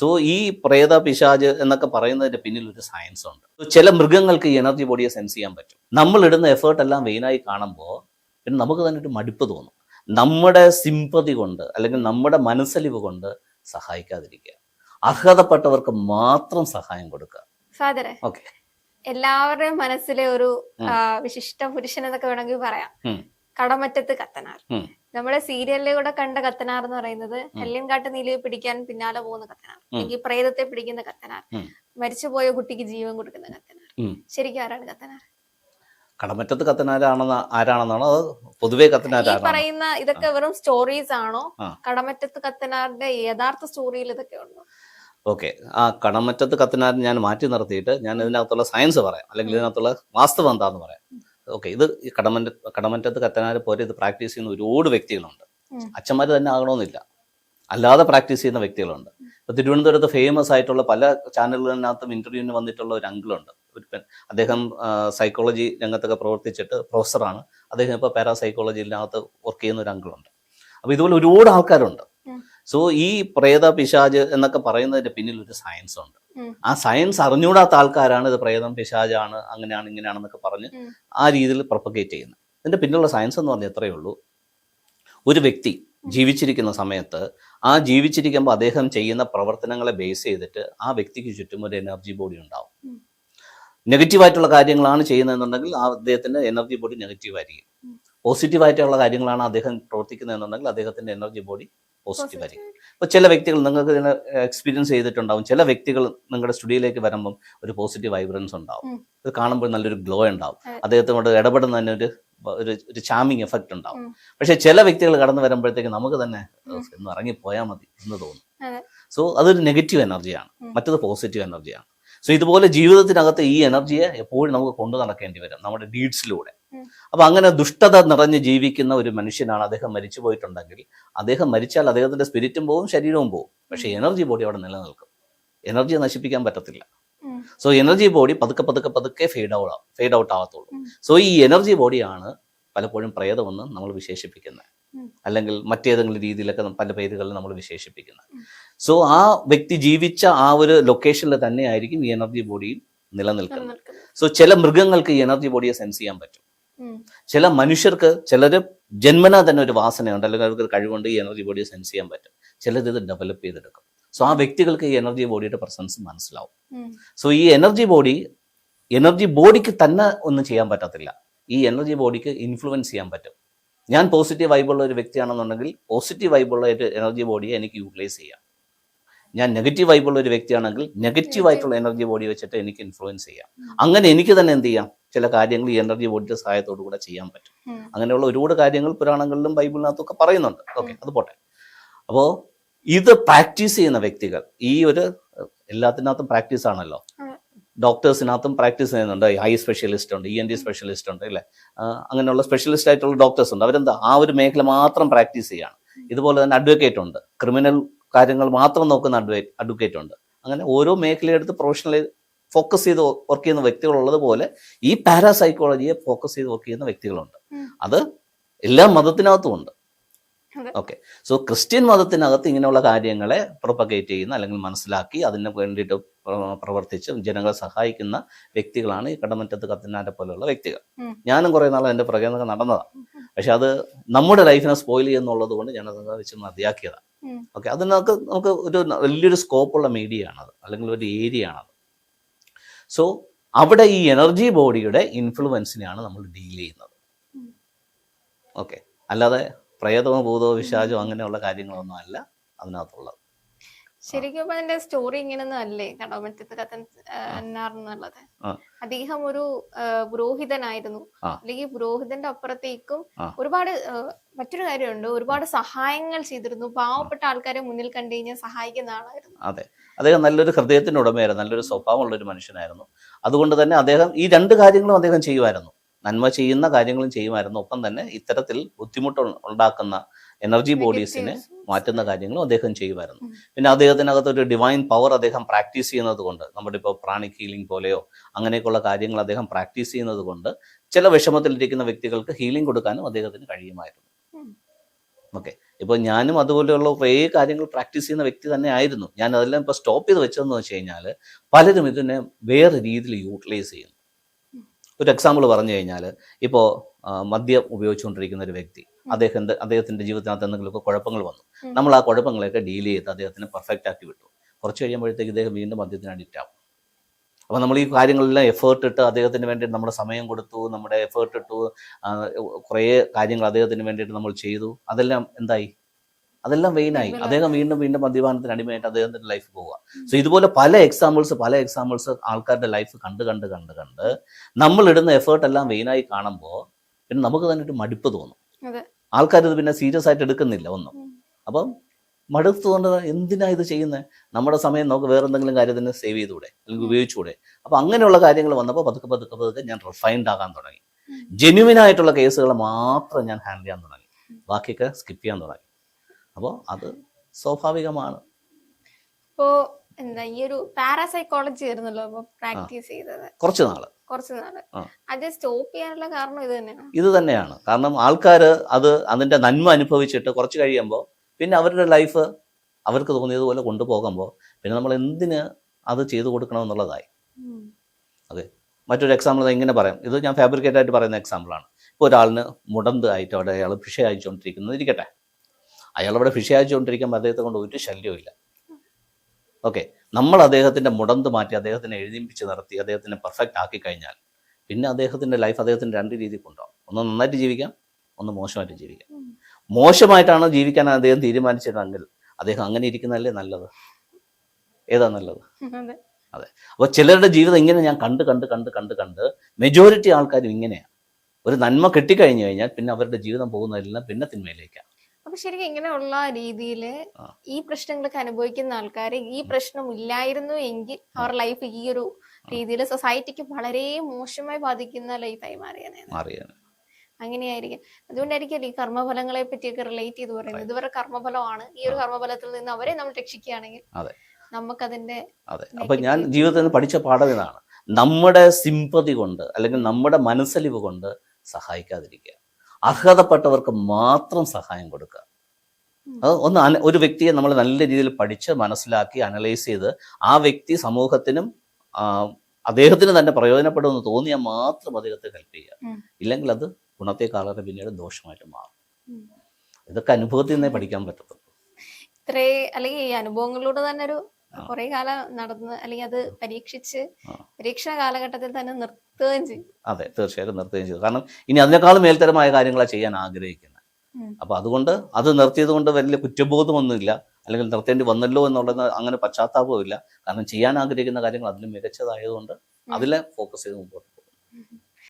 So ഈ പ്രേത പിശാജ് എന്നൊക്കെ പറയുന്നതിന്റെ പിന്നിൽ ഒരു സയൻസ് ഉണ്ട് ചില മൃഗങ്ങൾക്ക് ഈ എനർജി ബോഡിയെ സെൻസ് ചെയ്യാൻ പറ്റും. നമ്മൾ ഇടുന്ന എഫേർട്ട് എല്ലാം വെയിനായി കാണുമ്പോൾ പിന്നെ നമുക്ക് തന്നെ ഒരു മടുപ്പ് തോന്നും. നമ്മുടെ സിമ്പതി കൊണ്ട് അല്ലെങ്കിൽ നമ്മുടെ മനസ്സലിവ് കൊണ്ട് സഹായിക്കാതിരിക്കുക. അർഹതപ്പെട്ടവർക്ക് മാത്രം സഹായം കൊടുക്കുക. ഫാദറെ ഓക്കെ എല്ലാവരുടെയും മനസ്സിലെ ഒരു വിശിഷ്ട പുരുഷൻ എന്നൊക്കെ വേണമെങ്കിൽ പറയാം. കടമറ്റത്ത് കത്തനാർ. നമ്മുടെ സീരിയലിലൂടെ കണ്ട കത്തനാർ എന്ന് പറയുന്നത് എല്ലിൻകാട്ട് നീലിയെ പിടിക്കാൻ പിന്നാലെ പോകുന്ന കത്തനാർ. അല്ലെങ്കിൽ പ്രേതത്തെ പിടിക്കുന്ന കത്തനാർ. മരിച്ചുപോയ കുട്ടിക്ക് ജീവൻ കൊടുക്കുന്ന കത്തനാർ. ശരിക്കും ആരാണ് കത്തനാർ? കടമറ്റത്ത് കത്തനാരാണെന്ന് ആരാണെന്നാണോ? അത് പൊതുവെ കത്തനാരാണ്. പറയുന്ന ഇതൊക്കെ വെറും സ്റ്റോറീസ് ആണോ. കടമറ്റത്ത് കത്തനാറിന്റെ യഥാർത്ഥ സ്റ്റോറിയിൽ ഇതൊക്കെ ഉണ്ടോ? ഓക്കെ. ആ കടമറ്റത്ത് കത്തനാരൻ ഞാൻ മാറ്റി നിർത്തിയിട്ട് ഞാൻ ഇതിനകത്തുള്ള സയൻസ് പറയാം. അല്ലെങ്കിൽ ഇതിനകത്തുള്ള വാസ്തവം എന്താന്ന് പറയാം. ഓക്കെ ഇത് ഈ കടമറ്റ കടമറ്റത്ത് കത്തനാർ പോലെ ഇത് പ്രാക്ടീസ് ചെയ്യുന്ന ഒരുപാട് വ്യക്തികളുണ്ട്. അച്ഛന്മാർ തന്നെ ആകണമെന്നില്ല. അല്ലാതെ പ്രാക്ടീസ് ചെയ്യുന്ന വ്യക്തികളുണ്ട്. ഇപ്പൊ തിരുവനന്തപുരത്ത് ഫേമസ് ആയിട്ടുള്ള പല ചാനലുകളിനകത്തും ഇന്റർവ്യൂവിന് വന്നിട്ടുള്ള ഒരു അങ്കിളുണ്ട്. ഒരു പെൺ അദ്ദേഹം സൈക്കോളജി രംഗത്തൊക്കെ പ്രവർത്തിച്ചിട്ട് പ്രൊഫസറാണ് അദ്ദേഹം ഇപ്പോൾ പാരാസൈക്കോളജിയിനകത്ത് വർക്ക് ചെയ്യുന്ന ഒരു അങ്കിളുണ്ട്. അപ്പൊ ഇതുപോലെ ഒരുപാട് ആൾക്കാരുണ്ട്. സോ ഈ പ്രേത പിശാജ് എന്നൊക്കെ പറയുന്നതിന്റെ പിന്നിൽ ഒരു സയൻസ് ഉണ്ട് ആ സയൻസ് അറിഞ്ഞൂടാത്ത ആൾക്കാരാണ് ഇത് പ്രേതം പിശാജാണ് അങ്ങനെയാണ് ഇങ്ങനെയാണെന്നൊക്കെ പറഞ്ഞ് ആ രീതിയിൽ പ്രൊപ്പഗേറ്റ് ചെയ്യുന്നത്. ഇതിന്റെ പിന്നിലുള്ള സയൻസ് എന്ന് പറഞ്ഞാൽ എത്രയേ ഉള്ളൂ. ഒരു വ്യക്തി ജീവിച്ചിരിക്കുന്ന സമയത്ത് ആ ജീവിച്ചിരിക്കുമ്പോൾ അദ്ദേഹം ചെയ്യുന്ന പ്രവർത്തനങ്ങളെ ബേസ് ചെയ്തിട്ട് ആ വ്യക്തിക്ക് ചുറ്റും ഒരു എനർജി ബോഡി ഉണ്ടാവും. നെഗറ്റീവായിട്ടുള്ള കാര്യങ്ങളാണ് ചെയ്യുന്നതെന്നുണ്ടെങ്കിൽ ആ അദ്ദേഹത്തിന്റെ എനർജി ബോഡി നെഗറ്റീവ് ആയിരിക്കും. പോസിറ്റീവായിട്ടുള്ള കാര്യങ്ങളാണ് അദ്ദേഹം പ്രവർത്തിക്കുന്നതെന്നുണ്ടെങ്കിൽ അദ്ദേഹത്തിന്റെ എനർജി ബോഡി പോസിറ്റീവ് ആയിരിക്കും. അപ്പൊ ചില വ്യക്തികൾ നിങ്ങൾക്ക് ഇതിനെ എക്സ്പീരിയൻസ് ചെയ്തിട്ടുണ്ടാവും. ചില വ്യക്തികൾ നിങ്ങളുടെ സ്റ്റുഡിയോയിലേക്ക് വരുമ്പം ഒരു പോസിറ്റീവ് വൈബ്രൻസ് ഉണ്ടാവും. അത് ഇത് കാണുമ്പോൾ നല്ലൊരു ഗ്ലോ ഉണ്ടാവും. അദ്ദേഹത്തോട് ഇടപെടുന്നതിന് ഒരു ഒരു ഒരു ചാമിങ് എഫക്റ്റ് ഉണ്ടാവും. പക്ഷെ ചില വ്യക്തികൾ കടന്നു വരുമ്പോഴത്തേക്ക് നമുക്ക് തന്നെ ഇറങ്ങി പോയാൽ മതി എന്ന് തോന്നും. സോ അതൊരു നെഗറ്റീവ് എനർജിയാണ്. മറ്റത് പോസിറ്റീവ് എനർജിയാണ് സോ ഇതുപോലെ ജീവിതത്തിനകത്ത് ഈ എനർജിയെ എപ്പോഴും നമുക്ക് കൊണ്ടു നടക്കേണ്ടി വരും നമ്മുടെ ഡീഡ്സിലൂടെ. അപ്പൊ അങ്ങനെ ദുഷ്ടത നിറഞ്ഞ് ജീവിക്കുന്ന ഒരു മനുഷ്യനാണ് അദ്ദേഹം മരിച്ചു പോയിട്ടുണ്ടെങ്കിൽ അദ്ദേഹം മരിച്ചാൽ അദ്ദേഹത്തിന്റെ സ്പിരിറ്റും പോവും ശരീരവും പോവും. പക്ഷെ എനർജി ബോഡി അവിടെ നിലനിൽക്കും. എനർജി നശിപ്പിക്കാൻ പറ്റത്തില്ല. സോ എനർജി ബോഡി പതുക്കെ പതുക്കെ പതുക്കെ ഫെയ്ഡ് ഔട്ട് ഫെയ്ഡ് ഔട്ട് ആവത്തുള്ളൂ. സോ ഈ എനർജി ബോഡിയാണ് പലപ്പോഴും പ്രേതമെന്ന് നമ്മൾ വിശേഷിപ്പിക്കുന്നത്. അല്ലെങ്കിൽ മറ്റേതെങ്കിലും രീതിയിലൊക്കെ പല പേരുകളിൽ നമ്മൾ വിശേഷിപ്പിക്കുന്നത്. സോ ആ വ്യക്തി ജീവിച്ച ആ ഒരു ലൊക്കേഷനിൽ തന്നെയായിരിക്കും ഈ എനർജി ബോഡിയും നിലനിൽക്കുന്നത്. സോ ചില മൃഗങ്ങൾക്ക് ഈ എനർജി ബോഡിയെ സെൻസ് ചെയ്യാൻ പറ്റും. ചില മനുഷ്യർക്ക് ചിലര് ജന്മന തന്നെ ഒരു വാസനയുണ്ട് അല്ലെങ്കിൽ അവർക്ക് ഒരു കഴിവുണ്ട് ഈ എനർജി ബോഡിയെ സെൻസ് ചെയ്യാൻ പറ്റും. ചിലർ ഇത് ഡെവലപ്പ് ചെയ്തെടുക്കും. സോ ആ വ്യക്തികൾക്ക് ഈ എനർജി ബോഡിയുടെ പ്രസൻസ് മനസ്സിലാവും. സോ ഈ എനർജി ബോഡി എനർജി ബോഡിക്ക് തന്നെ ഒന്നും ചെയ്യാൻ പറ്റത്തില്ല. ഈ എനർജി ബോഡിക്ക് ഇൻഫ്ലുവൻസ് ചെയ്യാൻ പറ്റും. ഞാൻ പോസിറ്റീവ് വൈബുള്ള ഒരു വ്യക്തിയാണെന്നുണ്ടെങ്കിൽ പോസിറ്റീവ് വൈബുള്ള ഒരു എനർജി ബോഡിയെ എനിക്ക് യൂട്ടിലൈസ് ചെയ്യാം. ഞാൻ നെഗറ്റീവ് വൈബുള്ള ഒരു വ്യക്തിയാണെങ്കിൽ നെഗറ്റീവ് ആയിട്ടുള്ള എനർജി ബോഡി വെച്ചിട്ട് എനിക്ക് ഇൻഫ്ലുവൻസ് ചെയ്യാം. അങ്ങനെ എനിക്ക് തന്നെ എന്ത് ചെയ്യാം? ചില കാര്യങ്ങൾ ഈ എനർജി ബോഡിയുടെ സഹായത്തോടു കൂടെ ചെയ്യാൻ പറ്റും. അങ്ങനെയുള്ള ഒരുപാട് കാര്യങ്ങൾ പുരാണങ്ങളിലും ബൈബിളിനകത്തൊക്കെ പറയുന്നുണ്ട്. ഓക്കെ അത് പോട്ടെ. അപ്പോ ഇത് പ്രാക്ടീസ് ചെയ്യുന്ന വ്യക്തികൾ ഈ ഒരു എല്ലാത്തിനകത്തും പ്രാക്ടീസ് ആണല്ലോ. ഡോക്ടേഴ്സിനകത്തും പ്രാക്ടീസ് ചെയ്യുന്നുണ്ട്. ഐ സ്പെഷ്യലിസ്റ്റ് ഉണ്ട് ഇ എൻ ഡി സ്പെഷ്യലിസ്റ്റ് ഉണ്ട് അല്ലേ? അങ്ങനെയുള്ള സ്പെഷ്യലിസ്റ്റ് ആയിട്ടുള്ള ഡോക്ടേഴ്സ് ഉണ്ട്. അവരെന്താ? ആ ഒരു മേഖല മാത്രം പ്രാക്ടീസ് ചെയ്യാണ്. ഇതുപോലെ തന്നെ അഡ്വക്കേറ്റ് ഉണ്ട്. ക്രിമിനൽ കാര്യങ്ങൾ മാത്രം നോക്കുന്ന അഡ്വേറ്റ് അഡ്വക്കേറ്റ് ഉണ്ട്. അങ്ങനെ ഓരോ മേഖലയെടുത്ത് പ്രൊഫഷണലി ഫോക്കസ് ചെയ്ത് വർക്ക് ചെയ്യുന്ന വ്യക്തികളുള്ളത് പോലെ ഈ പാരാസൈക്കോളജിയെ ഫോക്കസ് ചെയ്ത് വർക്ക് ചെയ്യുന്ന വ്യക്തികളുണ്ട്. അത് എല്ലാ മതത്തിനകത്തും ഉണ്ട്. ഓക്കെ സോ ക്രിസ്ത്യൻ മതത്തിനകത്ത് ഇങ്ങനെയുള്ള കാര്യങ്ങളെ പ്രൊപ്പഗേറ്റ് ചെയ്യുന്ന അല്ലെങ്കിൽ മനസ്സിലാക്കി അതിന് വേണ്ടിയിട്ട് പ്രവർത്തിച്ച് ജനങ്ങളെ സഹായിക്കുന്ന വ്യക്തികളാണ് ഈ കടമറ്റത്ത് കത്തനാരെ പോലെയുള്ള വ്യക്തികൾ. ഞാനും കുറെ നാൾ എന്റെ പുറകെ നിന്നൊക്കെ നടന്നതാണ് പക്ഷെ അത് നമ്മുടെ ലൈഫിനെ സ്പോയിൽ ചെയ്യുന്നുള്ളത് കൊണ്ട് ഞാൻ അത് വെച്ച് മതിയാക്കിയതാണ്. ഓക്കെ അതിനകത്ത് നമുക്ക് ഒരു വലിയൊരു സ്കോപ്പുള്ള മീഡിയ ആണത്. അല്ലെങ്കിൽ ഒരു ഏരിയ ആണത്. സോ അവിടെ ഈ എനർജി ബോഡിയുടെ ഇൻഫ്ലുവൻസിനെയാണ് നമ്മൾ ഡീൽ ചെയ്യുന്നത്. ഓക്കെ അല്ലാതെ പ്രേതമോ ഭൂതമോ വിശാചോ അങ്ങനെയുള്ള കാര്യങ്ങളൊന്നും അല്ല അതിനകത്തുള്ളത്. ശരിക്കും അതിന്റെ സ്റ്റോറി ഇങ്ങനൊന്നും അല്ലേ? കടമറ്റത്ത് കത്തൻ എന്നുള്ളത്. അദ്ദേഹം ഒരു പുരോഹിതനായിരുന്നു. അല്ലെങ്കിൽ പുരോഹിതന്റെ അപ്പുറത്തേക്കും ഒരുപാട് മറ്റൊരു കാര്യമുണ്ട്. ഒരുപാട് സഹായങ്ങൾ ചെയ്തിരുന്നു. പാവപ്പെട്ട ആൾക്കാരെ മുന്നിൽ കണ്ടു കഴിഞ്ഞാൽ സഹായിക്കുന്ന ആളായിരുന്നു. അതെ. അദ്ദേഹം നല്ലൊരു ഹൃദയത്തിന്റെ ഉടമയായിരുന്നു. നല്ലൊരു സ്വഭാവമുള്ള ഒരു മനുഷ്യനായിരുന്നു. അതുകൊണ്ട് തന്നെ അദ്ദേഹം ഈ രണ്ട് കാര്യങ്ങളും അദ്ദേഹം ചെയ്യുമായിരുന്നു. നന്മ ചെയ്യുന്ന കാര്യങ്ങളും ചെയ്യുമായിരുന്നു. ഒപ്പം തന്നെ ഇത്തരത്തിൽ ബുദ്ധിമുട്ട് ഉണ്ടാക്കുന്ന എനർജി ബോഡീസിനെ മാറ്റുന്ന കാര്യങ്ങളും അദ്ദേഹം ചെയ്യുമായിരുന്നു. പിന്നെ അദ്ദേഹത്തിനകത്ത് ഒരു ഡിവൈൻ പവർ അദ്ദേഹം പ്രാക്ടീസ് ചെയ്യുന്നത് കൊണ്ട് നമ്മുടെ ഇപ്പോൾ പ്രാണിക് ഹീലിംഗ് പോലെയോ അങ്ങനെയൊക്കെയുള്ള കാര്യങ്ങൾ അദ്ദേഹം പ്രാക്ടീസ് ചെയ്യുന്നത് കൊണ്ട് ചില വിഷമത്തിലിരിക്കുന്ന വ്യക്തികൾക്ക് ഹീലിംഗ് കൊടുക്കാനും അദ്ദേഹത്തിന് കഴിയുമായിരുന്നു. ഓക്കെ ഇപ്പോൾ ഞാനും അതുപോലെയുള്ള കുറേ കാര്യങ്ങൾ പ്രാക്ടീസ് ചെയ്യുന്ന വ്യക്തി തന്നെ ആയിരുന്നു. ഞാൻ അതെല്ലാം ഇപ്പോൾ സ്റ്റോപ്പ് ചെയ്ത് വെച്ചതെന്ന് വെച്ച് കഴിഞ്ഞാൽ പലരും ഇതിനെ വേറെ രീതിയിൽ യൂട്ടിലൈസ് ചെയ്യുന്നു. ഒരു എക്സാമ്പിൾ പറഞ്ഞു കഴിഞ്ഞാൽ ഇപ്പോൾ മദ്യം ഉപയോഗിച്ചുകൊണ്ടിരിക്കുന്ന ഒരു വ്യക്തി അദ്ദേഹത്തിന്റെ അദ്ദേഹത്തിന്റെ ജീവിതത്തിനകത്ത് എന്തെങ്കിലുമൊക്കെ കുഴപ്പങ്ങൾ വന്നു. നമ്മൾ ആ കുഴപ്പങ്ങളെയൊക്കെ ഡീൽ ചെയ്ത് അദ്ദേഹത്തിന് പെർഫെക്റ്റ് ആക്കി വിട്ടു. കുറച്ച് കഴിയുമ്പോഴത്തേക്ക് ഇദ്ദേഹം വീണ്ടും മദ്യത്തിന് അഡിക്റ്റ് ആവും. അപ്പോൾ നമ്മൾ ഈ കാര്യങ്ങളെല്ലാം എഫേർട്ട് ഇട്ട് അദ്ദേഹത്തിന് വേണ്ടി നമ്മുടെ സമയം കൊടുത്തു നമ്മുടെ എഫേർട്ട് ഇട്ടു കുറേ കാര്യങ്ങൾ അദ്ദേഹത്തിന് വേണ്ടിയിട്ട് നമ്മൾ ചെയ്തു. അതെല്ലാം എന്തായി? അതെല്ലാം വെയിനായി അദ്ദേഹം വീണ്ടും വീണ്ടും മദ്യപാനത്തിന് അടിമയായിട്ട് അദ്ദേഹത്തിന്റെ ലൈഫ് പോവുക. സോ ഇതുപോലെ പല എക്സാമ്പിൾസ് പല എക്സാമ്പിൾസ് ആൾക്കാരുടെ ലൈഫ് കണ്ട് കണ്ട് കണ്ട് കണ്ട് നമ്മൾ ഇടുന്ന എഫേർട്ട് എല്ലാം വെയിനായി കാണുമ്പോൾ പിന്നെ നമുക്ക് തന്നെ ഒരു മടുപ്പ് തോന്നും. ആൾക്കാർ ഇത് പിന്നെ സീരിയസ് ആയിട്ട് എടുക്കുന്നില്ല ഒന്നും. അപ്പം മടുത്തുകൊണ്ട് എന്തിനാ ഇത് ചെയ്യുന്നത് നമ്മുടെ സമയം നമുക്ക് വേറെ എന്തെങ്കിലും കാര്യത്തിന് സേവ് ചെയ്തുകൂടെ? അല്ലെങ്കിൽ ഉപയോഗിച്ചുകൂടെ? അപ്പൊ അങ്ങനെയുള്ള കാര്യങ്ങൾ വന്നപ്പോൾ പതുക്കെ പതുക്കെ പതുക്കെ ഞാൻ റിഫൈൻഡ് ആകാൻ തുടങ്ങി. ജെന്യുവിൻ ആയിട്ടുള്ള കേസുകൾ മാത്രം ഞാൻ ഹാൻഡിൽ ചെയ്യാൻ തുടങ്ങി. ബാക്കിയൊക്കെ സ്കിപ്പ് ചെയ്യാൻ തുടങ്ങി. അപ്പോൾ അത് സ്വാഭാവികമാണ്. ഇപ്പോ എന്താ ഈ ഒരു പാരാസൈക്കോളജി ആയിരുന്നല്ലോ പ്രാക്ടീസ് ചെയ്തത്? കുറച്ച് നാൾ. കുറച്ച് നാൾ. ആ. അത് സ്റ്റോപ്പ് ചെയ്യാനുള്ള കാരണം ഇത് തന്നെയാണ്? ഇത് തന്നെയാണ്. കാരണം ആൾക്കാർ അത് അതിന്റെ നന്മ അനുഭവിച്ചിട്ട് കുറച്ച് കഴിയുമ്പോൾ പിന്നെ അവരുടെ ലൈഫ് അവർക്ക് തോന്നിയതുപോലെ കൊണ്ടുപോകുമ്പോൾ പിന്നെ നമ്മൾ എന്തിന് അത് ചെയ്തു അതെ. മറ്റൊരു എക്സാമ്പിൾ ഇങ്ങനെ പറയാം. ഇത് ഞാൻ ഫാബ്രിക്കേറ്റ് ആയിട്ട് പറയുന്ന എക്സാമ്പിളാണ് ഇപ്പോൾ ഒരാളിന് മുടന്ത് ആയിട്ട് അവിടെ അയാൾ ഫിഷ അയച്ചുകൊണ്ടിരിക്കുന്നത് ഇരിക്കട്ടെ. അയാൾ അവിടെ ഫിഷ അയച്ചുകൊണ്ടിരിക്കുമ്പോൾ അദ്ദേഹത്തെ കൊണ്ട് ഒരു ശല്യവും ഇല്ല. ഓക്കെ നമ്മൾ അദ്ദേഹത്തിന്റെ മുടന്ത് മാറ്റി അദ്ദേഹത്തിനെ എഴുതിപ്പിച്ച് നടത്തി അദ്ദേഹത്തിനെ പെർഫെക്റ്റ് ആക്കി കഴിഞ്ഞാൽ പിന്നെ അദ്ദേഹത്തിന്റെ ലൈഫ് അദ്ദേഹത്തിന് രണ്ട് രീതിയിൽ കൊണ്ടുപോകാം ഒന്ന് നന്നായിട്ട് ജീവിക്കാം ഒന്ന് മോശമായിട്ട് ജീവിക്കാം. മോശമായിട്ടാണ് ജീവിക്കാൻ അദ്ദേഹം തീരുമാനിച്ചതെങ്കിൽ അദ്ദേഹം അങ്ങനെ ഇരിക്കുന്നതല്ലേ നല്ലത്? ഏതാ നല്ലത്? അതെ. അപ്പോൾ ചിലരുടെ ജീവിതം ഇങ്ങനെ ഞാൻ കണ്ട് കണ്ട് കണ്ട് കണ്ട് കണ്ട് മെജോറിറ്റി ആൾക്കാരും ഇങ്ങനെയാണ് ഒരു നന്മ കിട്ടിക്കഴിഞ്ഞു കഴിഞ്ഞാൽ പിന്നെ അവരുടെ ജീവിതം പോകുന്നതെല്ലാം പിന്നെ തിന്മയിലേക്കാണ് ശരിക്കും ഇങ്ങനെയുള്ള രീതിയിൽ. ഈ പ്രശ്നങ്ങളൊക്കെ അനുഭവിക്കുന്ന ആൾക്കാർ ഈ പ്രശ്നം ഇല്ലായിരുന്നു എങ്കിൽ അവർ ലൈഫ് ഈ ഒരു രീതിയിൽ സൊസൈറ്റിക്ക് വളരെ മോശമായി ബാധിക്കുന്ന ലൈഫായി മാറിയാണ് മാറിയാണ് അങ്ങനെയായിരിക്കും. അതുകൊണ്ടായിരിക്കും ഈ കർമ്മഫലങ്ങളെ പറ്റിയൊക്കെ റിലേറ്റ് ചെയ്ത് പറയുന്നത്. ഇതുവരെ കർമ്മഫലമാണ്. ഈ ഒരു കർമ്മഫലത്തിൽ നിന്ന് അവരെ നമ്മൾ രക്ഷിക്കുകയാണെങ്കിൽ. നമുക്കതിന്റെ അതെ. അപ്പൊ ഞാൻ ജീവിതത്തിൽ നിന്ന് പഠിച്ച പാഠം ഇതാണ്. നമ്മുടെ സിമ്പതി കൊണ്ട് അല്ലെങ്കിൽ നമ്മുടെ മനസ്സലിവ് കൊണ്ട് സഹായിക്കാതിരിക്കുക. അർഹതപ്പെട്ടവർക്ക് മാത്രം സഹായം കൊടുക്കുക. അത് ഒന്ന് ഒരു വ്യക്തിയെ നമ്മൾ നല്ല രീതിയിൽ പഠിച്ച് മനസ്സിലാക്കി അനലൈസ് ചെയ്ത് ആ വ്യക്തി സമൂഹത്തിനും അദ്ദേഹത്തിന് തന്നെ പ്രയോജനപ്പെടുമെന്ന് തോന്നിയാൽ മാത്രം അദ്ദേഹത്തെ ഹെൽപ്പ് ചെയ്യുക. ഇല്ലെങ്കിൽ അത് ഗുണത്തെക്കാളെ പിന്നീട് ദോഷമായിട്ട് മാറും. ഇതൊക്കെ അനുഭവത്തിൽ നിന്നേ പഠിക്കാൻ പറ്റത്തുള്ളൂ. ഇത്രേ അല്ലെങ്കിൽ ഈ അനുഭവങ്ങളിലൂടെ തന്നെ ഒരു. കുറെ കാലം നടന്ന് അല്ലെങ്കിൽ അത് പരീക്ഷിച്ച്. പരീക്ഷണ കാലഘട്ടത്തിൽ തന്നെ നിർത്തുകയും ചെയ്യും അതെ തീർച്ചയായിട്ടും നിർത്തുകയും ചെയ്തു. കാരണം ഇനി അതിനേക്കാളും മേൽത്തരമായ കാര്യങ്ങളാണ് ചെയ്യാൻ ആഗ്രഹിക്കുന്നത്. അപ്പൊ അതുകൊണ്ട് അത് നിർത്തിയത് കൊണ്ട് വലിയ കുറ്റബോധമൊന്നുമില്ല. അല്ലെങ്കിൽ നിർത്തേണ്ടി വന്നല്ലോ എന്നുള്ളത് അങ്ങനെ പശ്ചാത്താപവും ഇല്ല കാരണം ചെയ്യാൻ ആഗ്രഹിക്കുന്ന കാര്യങ്ങൾ അതിലും മികച്ചതായതുകൊണ്ട് അതിലെ ഫോക്കസ് ചെയ്ത് മുമ്പോട്ട് പോകും